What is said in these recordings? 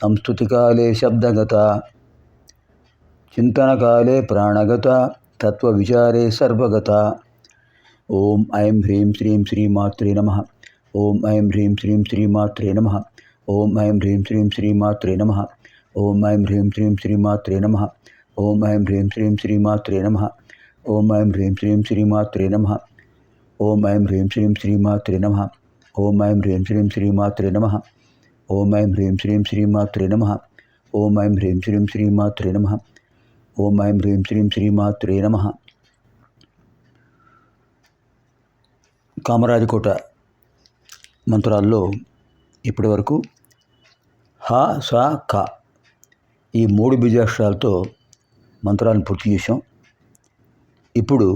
సంస్తుతికాలే శబ్దగత చింతనకాలే ప్రాణగత తత్వవిచారే సర్వగత ఓం ఐం హ్రీం శ్రీం శ్రీమాత్రే నమ ఓం ఐం హ్రీం శ్రీం శ్రీమాత్రే నమ ఓం ఐం హ్రీం శ్రీం శ్రీమాత్రే నమ ఓం ఐం హ్రీం శ్రీం శ్రీమాత్రే నమ ఓం ఐం హ్రీం శ్రీం శ్రీమాత్రే నమ ఓం ఐం హ్రీం శ్రీం శ్రీమాత్రే నమ ఓం ఐం హ్రీం శ్రీం శ్రీమాత్రే నమ ఓం ఐం హ్రీం శ్రీం శ్రీమాత్రే నమ ఓం ఐం హ్రీం శ్రీం శ్రీమాత్రే నమ. ఓం ఐం హ్రీం శ్రీం శ్రీమాత్రే నమ. ఓం ఐం హ్రీం శ్రీం శ్రీమాత్రే నమ. కామరాజకోట మంత్రాల్లో ఇప్పటి వరకు హ స క ఈ మూడు బీజాక్షరాలతో మంత్రాలను పూర్తి చేసాం ఇప్పుడు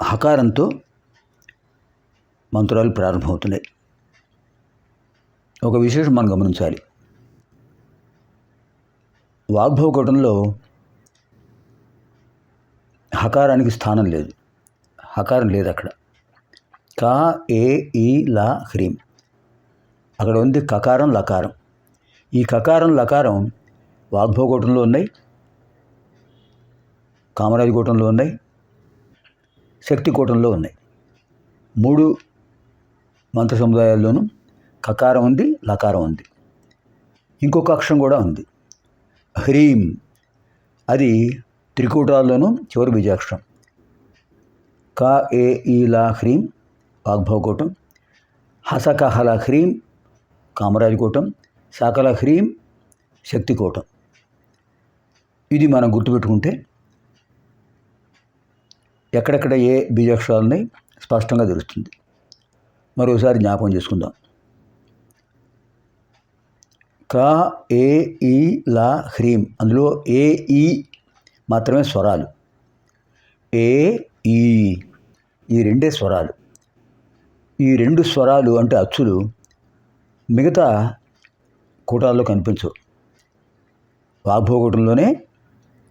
హకారంతో మంత్రాలు ప్రారంభమవుతున్నాయి. ఒక విశేషం మనం గమనించాలి. వాగ్భవకటంలో హకారానికి స్థానం లేదు. హకారం లేదు అక్కడ. కా ఏ ఈ లా హ్రీం. అక్కడ ఉంది కకారం లకారం. ఈ కకారం లకారం వాగ్భవకూటంలో ఉన్నాయి. కామరాజకూటంలో ఉన్నాయి. శక్తికూటంలో ఉన్నాయి. మూడు మంత్ర సముదాయాల్లోనూ కకారం ఉంది లకారం ఉంది. ఇంకొక అక్షరం కూడా ఉంది. హ్రీం. అది త్రికూటాల్లోనూ చివరి బీజాక్షరం. క ఏ ఈ లా హ్రీం వాగ్భవకూటం హసకహల హ్రీం కామరాజకూటం సకల హ్రీం శక్తికూటం. ఇది మనం గుర్తుపెట్టుకుంటే ఎక్కడెక్కడ ఏ బీజాక్షరాలు ఉన్నాయి స్పష్టంగా తెలుస్తుంది. మరోసారి జ్ఞాపకం చేసుకుందాం. క ఏ ఈ లా హ్రీం. అందులో ఏ ఈ మాత్రమే స్వరాలు. ఏ ఈ. ఈ రెండే స్వరాలు. ఈ రెండు స్వరాలు అంటే అచ్చులు మిగతా కూటాల్లో కనిపించవు వాగ్భోగటంలోనే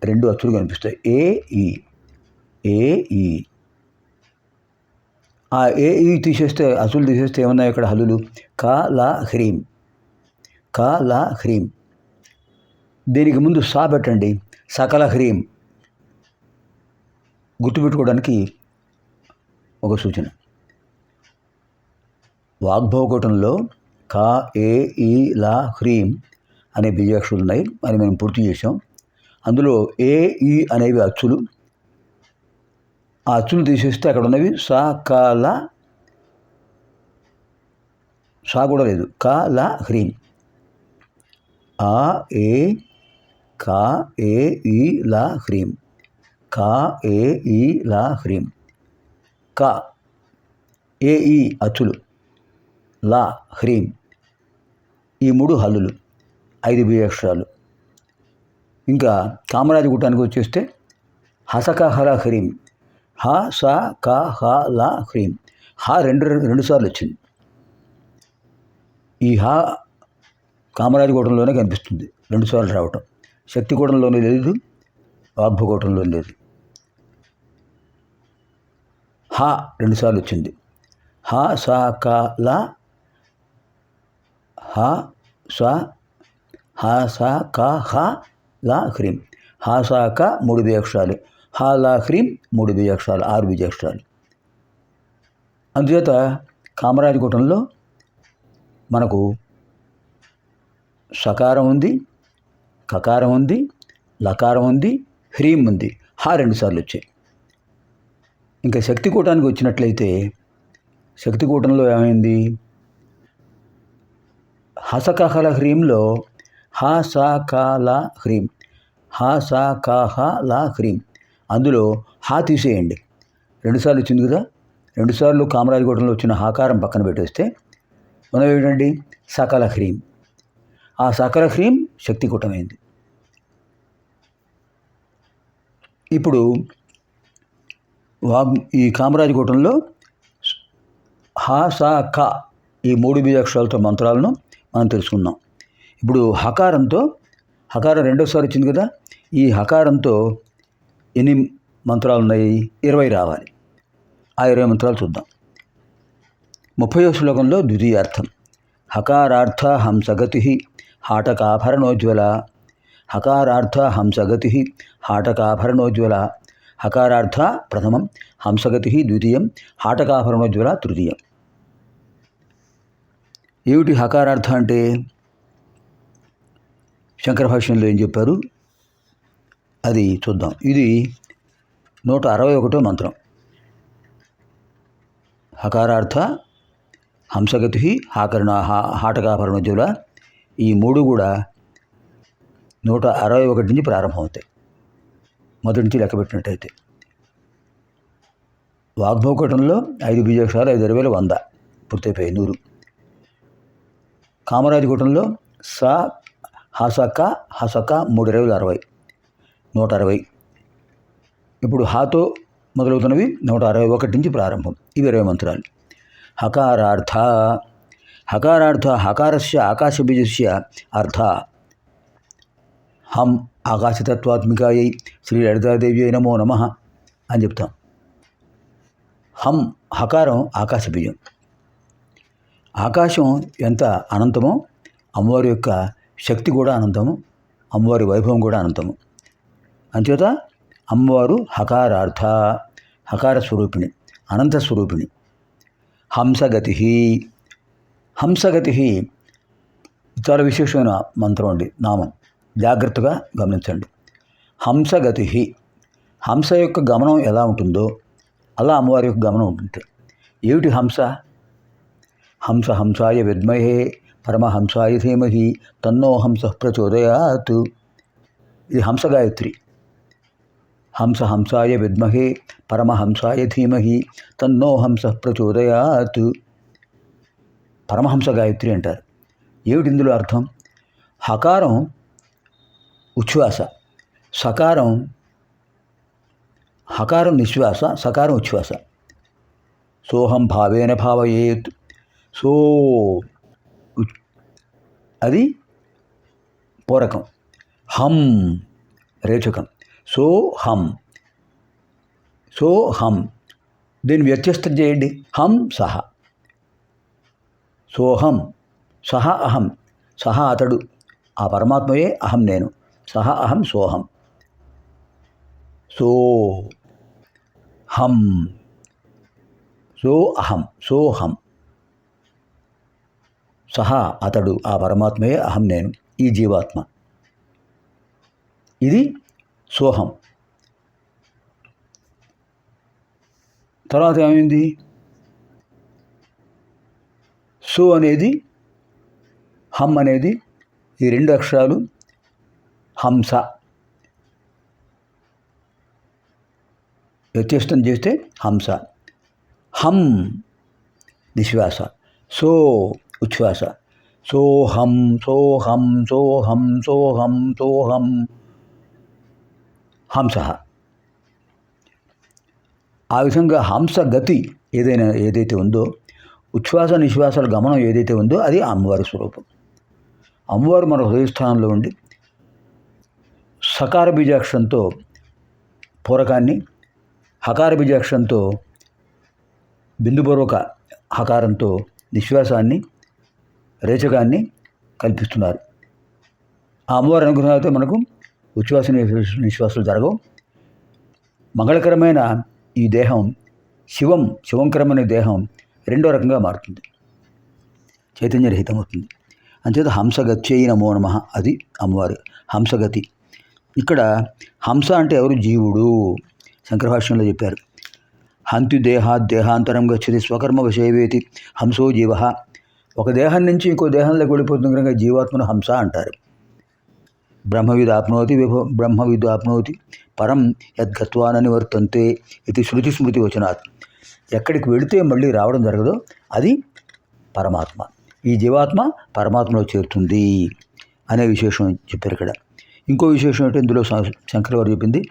రెండు అచ్చులు కనిపిస్తాయి. ఏ ఈ. ఏ ఈ. ఆ ఏ ఈ తీసేస్తే అసలు తీసేస్తే ఏమన్నాయి ఇక్కడ హల్లులు? కా లా హ్రీం కా లా హ్రీం దీనికి ముందు సా పెట్టండి. సకల హ్రీం గుర్తుపెట్టుకోవడానికి ఒక సూచన. వాగ్భవకూటంలో కా ఏ ఈ లా హ్రీం అనే బిజాక్షులు ఉన్నాయి. అని మనం పూర్తి చేసాం అందులో ఏ ఈ అనేవి అచ్చులు. ఆ అచ్చులు తీసేస్తే అక్కడ ఉన్నవి సా కాల సా కూడా లేదు. కా లా హ్రీం. ఆ ఏ కా ఏ ఈ లా హ్రీం. కా ఏ ఈ లా హ్రీం. కా ఏ ఈ అచ్చులు. లా హ్రీం. ఈ మూడు హల్లులు. ఐదు బీజాక్షరాలు. ఇంకా కామరాజగుట్టానికి వచ్చేస్తే హసక హర హ్రీం. హ స క హ ల హ్రీం. హ రెండు రెండు సార్లు వచ్చింది ఈ హ కామరాజగూటంలోనే కనిపిస్తుంది. రెండుసార్లు రావటం. శక్తికూటంలోనే లేదు వాగ్భకూటంలో లేదు. హ రెండుసార్లు వచ్చింది హ స క ల హ స హ స క హ ల హ్రీం. హ స క మూడు బీజాక్షరాలు హ ల హ్రీం మూడు బీజాక్షరాలు ఆరు బీజాక్షరాలు అందుచేత కామరాజకూటంలో మనకు సకారం ఉంది కకారం ఉంది లకారం ఉంది హ్రీం ఉంది. హా రెండుసార్లు వచ్చాయి. ఇంకా శక్తికూటానికి వచ్చినట్లయితే శక్తికూటంలో ఏమైంది? హసకహల హ్రీంలో హ స క ల హ్రీం. హ స క హ ల హ్రీం. అందులో హా తీసేయండి. రెండుసార్లు వచ్చింది కదా? రెండుసార్లు కామరాజగూడెంలో వచ్చిన హాకారం పక్కన పెట్టేస్తే మనం ఏంటండి సకల హ్రీం. ఆ సకల హ్రీం శక్తికూటమైంది ఇప్పుడు వాగ్ ఈ కామరాజకూటంలో హ స క ఈ మూడు బీజాక్షరాలతో మంత్రాలను మనం తెలుసుకుందాం ఇప్పుడు హకారంతో హకారం రెండోసారి వచ్చింది కదా? ఈ హకారంతో ఎన్ని మంత్రాలు ఉన్నాయి? ఇరవై రావాలి. ఆ ఇరవై మంత్రాలు చూద్దాం. ముప్పై శ్లోకంలో ద్వితీయార్థం. హకారార్థ హంసగతి హాటకాభరణోజ్వల. హకారార్థ హంసగతి హాటకాభరణోజ్వల. హకారార్థ ప్రథమం హంసగతి ద్వితీయం హాటకాభరణోజ్వల తృతీయం. ఏమిటి హకారార్థ అంటే? శంకర భాష్యంలో ఏం చెప్పారు? అది చూద్దాం. ఇది నూట అరవై ఒకటో మంత్రం. హకారార్థ హంసగతి హాకరణ హాటకాభరణోజ్వల ఈ మూడు కూడా నూట అరవై ఒకటి నుంచి ప్రారంభమవుతాయి. మొదటి నుంచి లెక్క పెట్టినట్టయితే. వాగ్భోకటంలో ఐదు బీజాక్షరాలు ఐదు ఇరవైలు వంద పూర్తయిపోయాయి నూరు. కామరాజకూటంలో స హసక హసక మూడు ఇరవై అరవై. నూట అరవై ఇప్పుడు హాతో మొదలవుతున్నవి నూట అరవై ఒకటి నుంచి ప్రారంభం. ఇవి ఇరవై మంత్రాలు. హకారార్థ హకారార్థ హకారస్య ఆకాశబీజస్య అర్థ. హం ఆకాశతత్వాత్మికాయై శ్రీ లలితాదేవి నమో నమ అని చెప్తాం. హం హకారం ఆకాశబీజం. ఆకాశం ఎంత అనంతమో అమ్మవారి యొక్క శక్తి కూడా అనంతము అమ్మవారి వైభవం కూడా అనంతము. అంచేత అమ్మవారు హకారార్థ హకార స్వరూపిణి అనంత స్వరూపిణి. హంసగతి హంసగతి చాలా విశేషమైన మంత్రం అండి నామం. జాగ్రత్తగా గమనించండి. హంసగతి హంస యొక్క గమనం ఎలా ఉంటుందో అలా అమ్మవారి యొక్క గమనం ఉంటుంది ఏమిటి హంస? హంస హంసాయ విద్మహే పరమహంసాయ ధీమహి తన్నో హంస ప్రచోదయాత్. ఇది హంస గాయత్రి. హంస హంసాయ విద్మహే పరమహంసాయ ధీమహి తన్నో హంస ప్రచోదయాత్. పరమహంస గాయత్రి అంటారు. ఏమిటి ఇందులో అర్థం? హకారం ఉచ్ఛ్వాస. సకారం హకారం నిశ్వాస సకారం ఉచ్ఛ్వాస. సోహం భావేన భావయేత్. సో అది పూరకం. హం రేచకం. సోహం సోహం దీన్ని వ్యత్యస్తం చేయండి. హం సహ. సోహం సహ అహం. సహ అతడు. ఆ పరమాత్మయే అహం నేను. సహ అహం సోహం సో హం. సో అహం. సోహం సహా అతడు. ఆ పరమాత్మయే అహం నేను. ఈ జీవాత్మ. ఇది సోహం. తర్వాత ఏమైంది? సో అనేది హమ్ అనేది ఈ రెండు అక్షరాలు హంస. వ్యత్యస్తం చేస్తే హంస. హం నిశ్వాస. సో ఉచ్ఛ్వాస. సోహం సోహం సోహం సోహం సోహం. హంస. ఆ విధంగా హంస గతి ఏదైనా ఏదైతే ఉందో ఉచ్ఛ్వాస నిశ్వాసాల గమనం ఏదైతే ఉందో అది అమ్మవారి స్వరూపం. అమ్మవారు మన హృదయస్థానంలో ఉండి సకార బీజాక్షరంతో పూరకాన్ని హకార బీజాక్షరంతో బిందుపూర్వక హకారంతో నిశ్వాసాన్ని రేచకాన్ని కల్పిస్తున్నారు. ఆ అమ్మవారి అనుగ్రహంతో మనకు ఉచ్ఛ్వాస నిశ్వాసాలు జరగవు. మంగళకరమైన ఈ దేహం శివం శివంకరమైన దేహం రెండో రకంగా మారుతుంది. చైతన్యరహితం అవుతుంది అంచేత హంసగత్యై నమో నమ. అది అమ్మవారు హంసగతి. ఇక్కడ హంస అంటే ఎవరు? జీవుడు. శంకరభాష్యంలో చెప్పారు. హంతి దేహాత్ దేహాంతరం గచ్చది స్వకర్మ విషయవేతి హంసో జీవ. ఒక దేహం నుంచి ఇంకో దేహంలోకి వెళ్ళిపోతుంది కనుక జీవాత్మను హంస అంటారు. బ్రహ్మవిదాప్నోతి విభ విభో పరం యద్గత్వానని వర్తంతే ఇది శృతి స్మృతి వచనాత్. ఎక్కడికి వెళితే మళ్ళీ రావడం జరగదో అది పరమాత్మ. ఈ జీవాత్మ పరమాత్మలో చేరుతుంది అనే విశేషం చెప్పారు ఇక్కడ. ఇంకో విశేషం ఏంటంటే ఇందులో శం- శంకర్ గారు చెప్పింది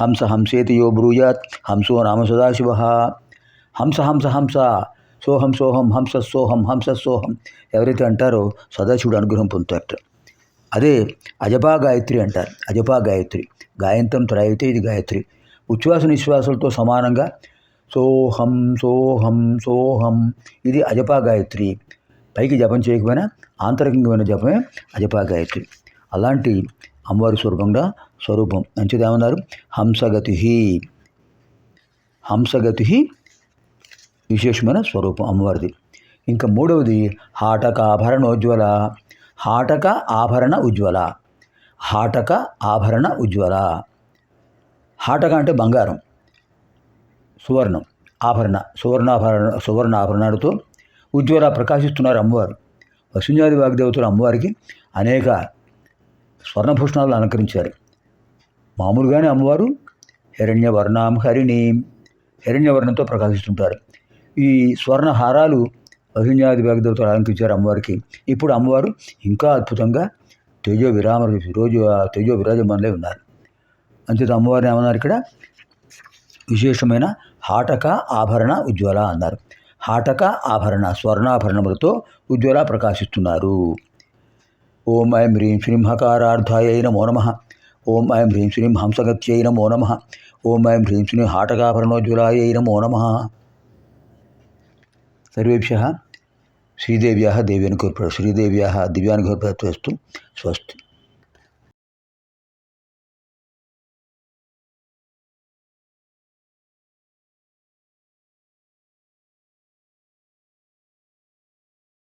హంస హంసేతి యో బ్రూయాత్ హంసో నామ సదాశివ. హంస హంస హంస సోహం సోహం హంస సోహం హంస సోహం ఎవరైతే అంటారో సదాశివుడు అనుగ్రహం పొందుతారట. అదే అజపా గాయత్రి అంటారు. అజపా గాయత్రి. గాయంతం త్రాయితే ఇది గాయత్రి. ఉచ్ఛ్వాస నిశ్వాసాలతో సమానంగా సోహం సోహం సోహం. ఇది అజపా గాయత్రి. పైకి జపం చేయకపోయినా ఆంతరికంగా జపమే అజపా గాయత్రి. అలాంటి అమ్మవారి స్వరూపంగా స్వరూపం. మంచిదేమన్నారు హంసగతి హంసగతి విశేషమైన స్వరూపం అమ్మవారిది. ఇంకా మూడవది హాటకాభరణోజ్వల. హాటక ఆభరణ ఉజ్వల. హాటక ఆభరణ ఉజ్వల. హాటక అంటే బంగారం. సువర్ణం. ఆభరణ. సువర్ణాభరణ సువర్ణ ఆభరణాలతో ఉజ్వల ప్రకాశిస్తున్నారు అమ్మవారు. వసుంజాది వాగ్దేవతలు అమ్మవారికి అనేక స్వర్ణభూషణాలు అలంకరించారు. మామూలుగానే అమ్మవారు హిరణ్యవర్ణం హరిణీం హిరణ్యవర్ణంతో ప్రకాశిస్తుంటారు. ఈ స్వర్ణ అరుణ్యాది వసుంజాది అలంకరించారు అమ్మవారికి. ఇప్పుడు అమ్మవారు ఇంకా అద్భుతంగా తేజో విరామ రోజు తేజో విరాజమానులే ఉన్నారు. అంచేత అమ్మవారిని ఏమన్నారు ఇక్కడ? విశేషమైన హాటక ఆభరణ ఉజ్వల అన్నారు. హాటక ఆభరణ స్వర్ణాభరణములతో ఉజ్వల ప్రకాశిస్తున్నారు. ఓం ఐం హ్రీం శ్రీం హకారార్థాయ నమో నమ. ఓం ఐం హ్రీం శ్రీం హంసగత్యై నమో నమ. ఓం ఐం హ్రీం శ్రీం హాటకాభరణోజ్వలాయ నమో నమ. సర్వేభ్య श्रीदेव्याः देव्यानुग्रहप्राप्तौ श्रीदेव्याः दिव्यानुग्रहप्राप्तौ अस्तु स्वस्ति